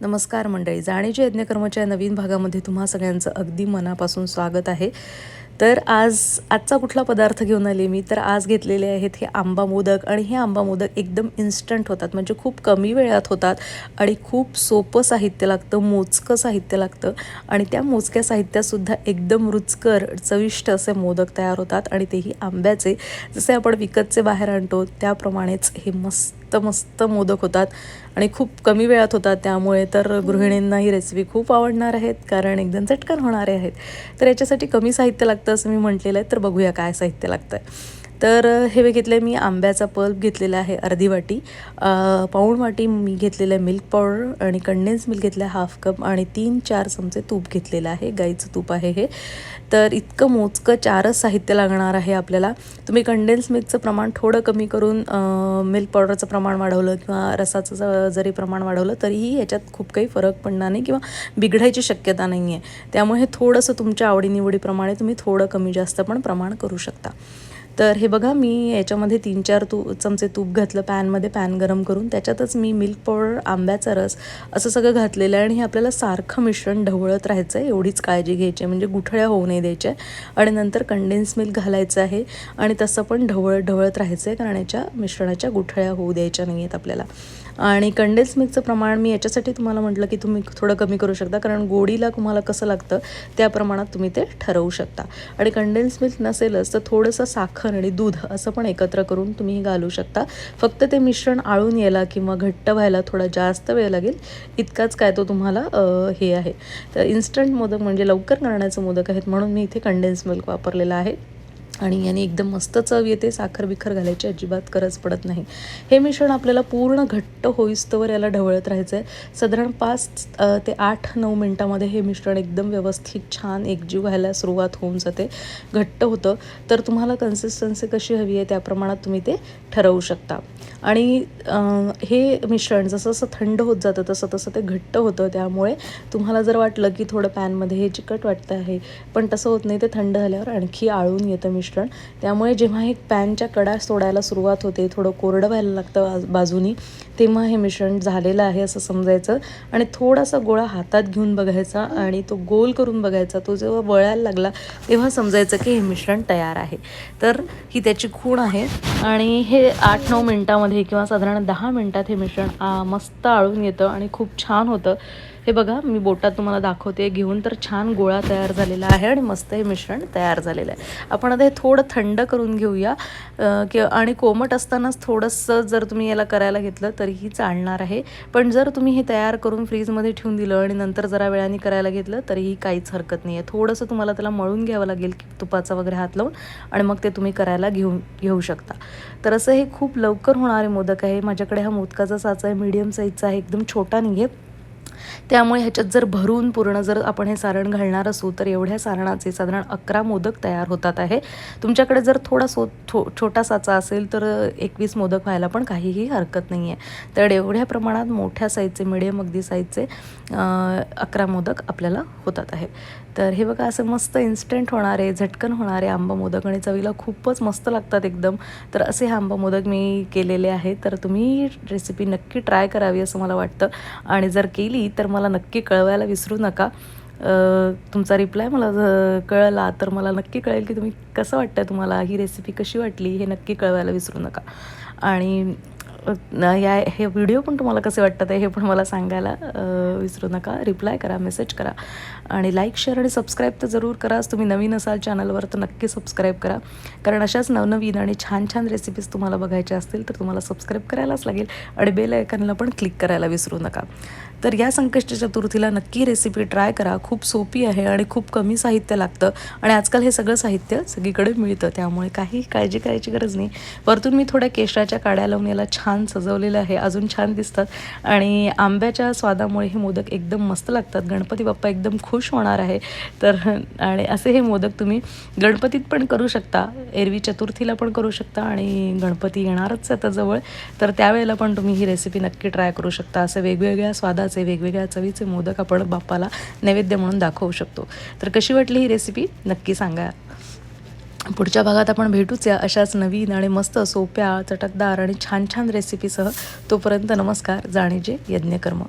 नमस्कार मंडळी. जाणीच्या यज्ञकर्माच्या नवीन भागामध्ये तुम्हा सगळ्यांचं अगदी मनापासून स्वागत आहे. तर आज आजचा कुठला पदार्थ घेऊन आले मी तर आज घेतलेले आहेत हे आंबा मोदक. आणि हे आंबा मोदक एकदम इन्स्टंट होतात. म्हणजे खूप कमी वेळात होतात आणि खूप सोपं साहित्य लागतं मोजकं साहित्य लागतं. आणि त्या मोजक्या साहित्यातसुद्धा एकदम रुचकर चविष्ट असे मोदक तयार होतात. आणि तेही आंब्याचे. जसे आपण विकतचे बाहेर आणतो त्याप्रमाणेच हे मस्त मस्त मोदक होतात. आणि खूप कमी वेळात होतात. त्यामुळे तर गृहिणींना ही रेसिपी खूप आवडणार आहेत. कारण एकदम चटकन होणारे आहेत. तर याच्यासाठी कमी साहित्य लागतं. असं मी म्हटलेलं आहे तर बघूया काय साहित्य लागतं आहे तर हे बघितलं मी आंब्याचा पल्प घेतलेला आहे अर्धी वाटी. पाऊण वाटी मी घेतलेलं आहे मिल्क पावडर आणि कंडेन्स मिल्क घेतलं आहे हाफ कप आणि तीन चार चमचे तूप घेतलेलं आहे. गाईचं तूप आहे हे. तर इतकं मोजकं चारच साहित्य लागणार आहे आपल्याला. तुम्ही कंडेन्स मिल्कचं प्रमाण थोडं कमी करून मिल्क पावडरचं प्रमाण वाढवलं किंवा रसाचं जरी प्रमाण वाढवलं तरीही ह्याच्यात खूप काही फरक पडणार नाही किंवा बिघडायची शक्यता नाही आहे त्यामुळे थोडंसं तुमच्या आवडीनिवडीप्रमाणे तुम्ही थोडं कमी जास्त पण प्रमाण करू शकता. तर हे बघा मी याच्यामध्ये तीन चार तू चमचे तूप घातलं पॅनमध्ये पॅन गरम करून त्याच्यातच मी मिल्क पावडर आंब्याचा रस असं सगळं घातलेलं आहे आणि हे आपल्याला सारखं मिश्रण ढवळत राहायचं आहे एवढीच काळजी घ्यायची आहे. म्हणजे गुठळ्या होऊ नये द्यायच्या. आणि नंतर कंडेन्स मिल्क घालायचं आहे आणि तसं पण ढवळ ढवळत राहायचं आहे कारण याच्या मिश्रणाच्या गुठळ्या होऊ द्यायच्या नाही आहेत आपल्याला. आणि कंडेन्स मिल्कचं प्रमाण मी याच्यासाठी तुम्हाला म्हटलं की तुम्ही थोडं कमी करू शकता कारण गोडीला तुम्हाला कसं लागतं त्या प्रमाणात तुम्ही ते ठरवू शकता. आणि कंडेन्स मिल्क नसेलच तर थोडंसं साखर आणि दूध असं पण एकत्र करून तुम्ही घालू शकता. फक्त ते मिश्रण आळून यायला किंवा घट्ट व्हायला थोडा जास्त वेळ लागेल. इतकाच काय तो तुम्हाला हे आहे. तर इन्स्टंट मोदक म्हणजे लवकर करण्याचं मोदक आहेत म्हणून मी इथे कंडेन्स मिल्क वापरलेलं आहे. आणि याने एकदम मस्त चव येते. साखर बिखर घालायची अजिबात गरज पडत नाही. हे मिश्रण आपल्याला पूर्ण घट्ट होईस्तवर याला ढवळत राहायचं आहे साधारण पाच ते आठ नऊ मिनटामध्ये हे मिश्रण एकदम व्यवस्थित छान एकजीव व्हायला सुरुवात होऊन जाते. घट्ट होतं. तर तुम्हाला कन्सिस्टन्सी कशी हवी आहे त्या प्रमाणात तुम्ही ते ठरवू शकता. आणि हे मिश्रण जसं जसं थंड होत जातं तसं तसं ते घट्ट होतं. त्यामुळे तुम्हाला जर वाटलं की थोडं पॅनमध्ये हे चिकट वाटतं आहे पण तसं होत नाही. ते थंड झाल्यावर आणखी आळून येतं मिश्रण. मिश्रण. त्यामुळे जेव्हा हे पॅनच्या कडा सोडायला सुरुवात होते थोडं कोरडं व्हायला लागतं बाजूनी तेव्हा हे मिश्रण झालेलं आहे असं समजायचं. आणि थोडासा गोळा हातात घेऊन बघायचा आणि तो गोल करून बघायचा. तो जेव्हा वळायला लागला तेव्हा समजायचं की हे मिश्रण तयार आहे. तर ही त्याची खूण आहे आणि हे आठ नऊ मिनटामध्ये किंवा साधारण दहा मिनटात हे मिश्रण मस्त आळून येतं आणि खूप छान होतं. हे बघा मी बोटात तुम्हाला दाखवते. घेऊन तर छान गोळा तयार झालेला आहे आणि मस्त हे मिश्रण तयार झालेलं आहे. आपण आता हे थोडं थंड करून घेऊया. कि आणि कोमट असतानाच थोडंसं जर तुम्ही याला करायला घेतलं तरीही चालणार आहे. पण जर तुम्ही हे तयार करून फ्रीजमध्ये ठेवून दिलं आणि नंतर जरा वेळाने करायला घेतलं तरीही काहीच हरकत नाही आहे थोडंसं तुम्हाला त्याला मळून घ्यावं लागेल की तुपाचा वगैरे हात लावून आणि मग ते तुम्ही करायला घेऊन घेऊ शकता. तर असं हे खूप लवकर होणारे मोदक आहे. माझ्याकडे हा मोदकाचा साचा आहे मीडियम साईजचा आहे एकदम छोटा नाही आहे त्यामुळे ह्याच्यात जर भरून पूर्ण जर आपण हे सारण घालणार असू तर एवढ्या सारणाचे साधारण अकरा मोदक तयार होतात आहे. तुमच्याकडे जर थोडा सो थो छोटा साचा असेल तर एकवीस मोदक व्हायला पण काहीही हरकत नाही आहे तर एवढ्या प्रमाणात मोठ्या साईजचे मिडियम अगदी साईजचे अकरा मोदक आपल्याला होतात आहे. तर हे बघा असं मस्त इन्स्टंट होणारे झटकन होणारे आंबा मोदक आणि चवीला खूपच मस्त लागतात एकदम. तर असे हे आंबा मोदक मी केलेले आहेत तर तुम्ही रेसिपी नक्की ट्राय करावी असं मला वाटतं. आणि जर केली तर मला नक्की कळवायला विसरू नका. तुमचा रिप्लाय मला कळला तर मला नक्की कळेल की तुम्ही कसं वाटतं तुम्हाला ही रेसिपी कशी वाटली हे नक्की कळवायला विसरू नका. आणि या हे व्हिडिओ पण तुम्हाला कसे वाटतात हे पण मला सांगायला विसरू नका. रिप्लाय करा मेसेज करा. आणि लाईक शेअर आणि सबस्क्राईब तर जरूर कराच तुम्ही नवीन असाल चॅनलवर तर नक्की सबस्क्राईब करा. कारण अशाच नवनवीन आणि छान छान रेसिपीज तुम्हाला बघायच्या असतील तर तुम्हाला सबस्क्राईब करायलाच लागेल आणि बेल आयकनला पण क्लिक करायला विसरू नका. तर या संकष्ट चतुर्थीला नक्की रेसिपी ट्राय करा. खूप सोपी आहे आणि खूप कमी साहित्य लागतं. आणि आजकाल हे सगळं साहित्य सगळीकडे मिळतं. त्यामुळे काही काळजी करायची गरज नाही. वरतून मी थोड्या केशराच्या काड्या लावून याला छान सजवलेलं आहे. अजून छान दिसतात. आणि आंब्याच्या स्वादामुळे हे मोदक एकदम मस्त लागतात. गणपती बाप्पा एकदम खुश होणार आहे. तर आणि असे हे मोदक तुम्ही गणपतीत पण करू शकता. एरवी चतुर्थीला पण करू शकता आणि गणपती येणारच आता जवळ. तर त्यावेळेला पण तुम्ही ही रेसिपी नक्की ट्राय करू शकता. असे वेगवेगळ्या स्वादा प्रकारचे वेगवेगळ्या चवीचे मोदक आपण बाप्पाला नैवेद्य म्हणून दाखवू शकतो. तर कशी वाटली ही रेसिपी नक्की सांगा. पुढच्या भागात आपण भेटूच या अशाच नवीन आणि मस्त सोप्या चटकदार आणि छान छान रेसिपीसह तोपर्यंत नमस्कार जाणीजे यज्ञकर्म.